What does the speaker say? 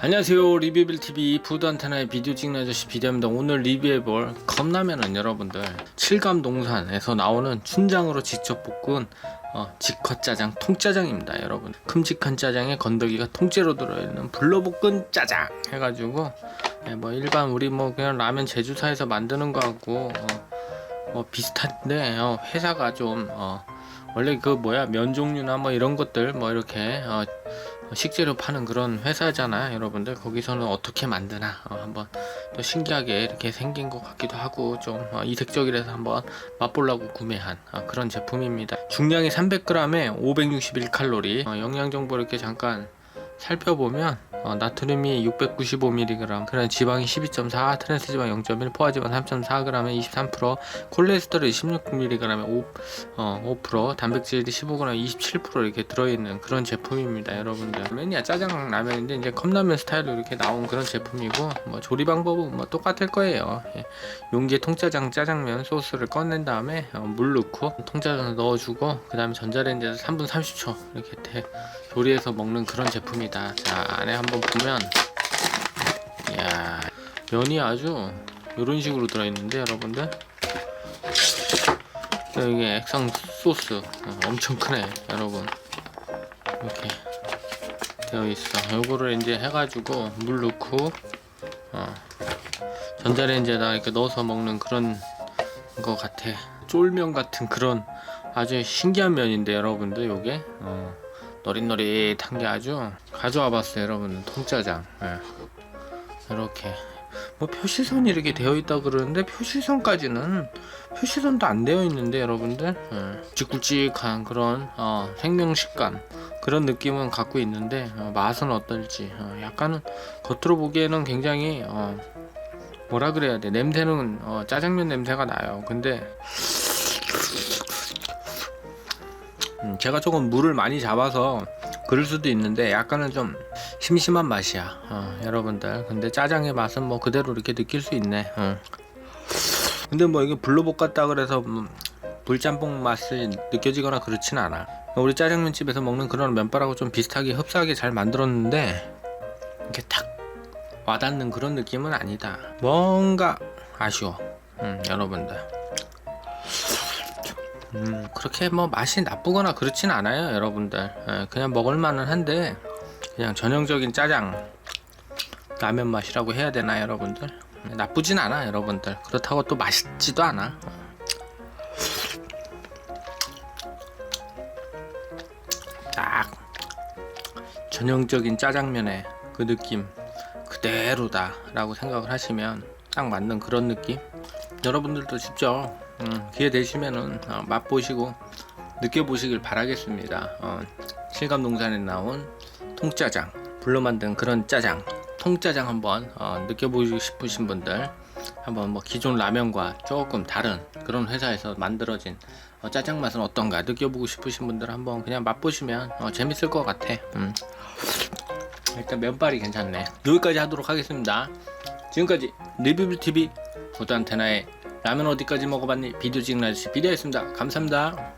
안녕하세요. 리뷰빌TV 푸드안테나의 비디오 찍는 아저씨 비디오입니다. 오늘 리뷰해볼 컵라면은 여러분들 칠감동산에서 나오는 춘장으로 직접 볶은 어, 직화짜장 통짜장입니다 여러분. 큼직한 짜장에 건더기가 통째로 들어있는 불러볶은 짜장 해가지고 예, 뭐 일반 우리 뭐 그냥 라면 제주사에서 만드는 거하고 어, 뭐 비슷한데 어, 회사가 좀 어, 원래 그 뭐야 면 종류나 뭐 이런 것들 뭐 이렇게 어, 식재료 파는 그런 회사잖아 여러분들. 거기서는 어떻게 만드나 어, 한번 또 신기하게 이렇게 생긴 것 같기도 하고 좀 어, 이색적이라서 한번 맛보려고 구매한 어, 그런 제품입니다. 중량이 300g에 561칼로리. 어, 영양 정보 이렇게 잠깐 살펴보면 어, 나트륨이 695mg, 그다음 지방이 12.4, 트랜스 지방 0.1, 포화 지방 3.4g에 23%, 콜레스테롤이 16mg에 5, 어, 5%, 단백질이 15g, 27% 이렇게 들어있는 그런 제품입니다, 여러분들. 라면이야 짜장 라면인데 이제 컵라면 스타일로 이렇게 나온 그런 제품이고 뭐 조리 방법은 뭐 똑같을 거예요. 예. 용기에 통짜장 짜장면 소스를 꺼낸 다음에 어, 물 넣고 통짜장을 넣어주고 그 다음에 전자레인지에서 3분 30초 이렇게 대, 조리해서 먹는 그런 제품이다. 자 안에 한번 보면 이야 면이 아주 이런 식으로 들어있는데 여러분들? 여기 액상 소스. 어, 엄청 크네 여러분. 이렇게 되어 있어. 요거를 이제 해가지고 물 넣고 어, 전자레인지에다 이렇게 넣어서 먹는 그런 거 같아. 쫄면 같은 그런 아주 신기한 면인데 여러분들 요게. 어, 노릿노릿한 게 아주 가져와 봤어요 여러분. 통짜장. 예. 이렇게. 뭐 표시선이 이렇게 되어 있다 그러는데 표시선까지는 표시선도 안 되어 있는데 여러분들. 예. 굵직굵직한 그런 어, 생명 식감 그런 느낌은 갖고 있는데 어, 맛은 어떨지 어, 약간은 겉으로 보기에는 굉장히 어, 뭐라 그래야 돼? 냄새는 어, 짜장면 냄새가 나요. 근데 음, 제가 조금 물을 많이 잡아서 그럴 수도 있는데 약간은 좀 심심한 맛이야. 어, 여러분들. 근데 짜장의 맛은 뭐 그대로 이렇게 느낄 수 있네. 어. 근데 뭐 이게 불로볶았다 그래서 음, 불짬뽕 맛이 느껴지거나 그렇진 않아. 우리 짜장면 집에서 먹는 그런 면발하고 좀 비슷하게 흡사하게 잘 만들었는데 이게 탁 와닿는 그런 느낌은 아니다. 뭔가 아쉬워. 음, 여러분들 음, 그렇게 뭐 맛이 나쁘거나 그렇진 않아요, 여러분들. 예, 그냥 먹을만은 한데, 그냥 전형적인 짜장, 라면 맛이라고 해야 되나, 여러분들? 예, 나쁘진 않아, 여러분들. 그렇다고 또 맛있지도 않아. 딱, 전형적인 짜장면의 그 느낌 그대로다 라고 생각을 하시면 딱 맞는 그런 느낌? 여러분들도 직접 음, 기회 되시면은 어, 맛보시고 느껴보시길 바라겠습니다. 어, 실감동산에 나온 통짜장, 불로 만든 그런 짜장, 통짜장 한번 어, 느껴보시고 싶으신 분들 한번 뭐 기존 라면과 조금 다른 그런 회사에서 만들어진 어, 짜장 맛은 어떤가 느껴보고 싶으신 분들 한번 그냥 맛보시면 어, 재밌을 것 같아. 음. 일단 면발이 괜찮네. 여기까지 하도록 하겠습니다. 지금까지 리뷰뷰TV 보드안테나의 라면 어디까지 먹어봤니? 비디오 찍는 아저씨 비디오였습니다. 감사합니다.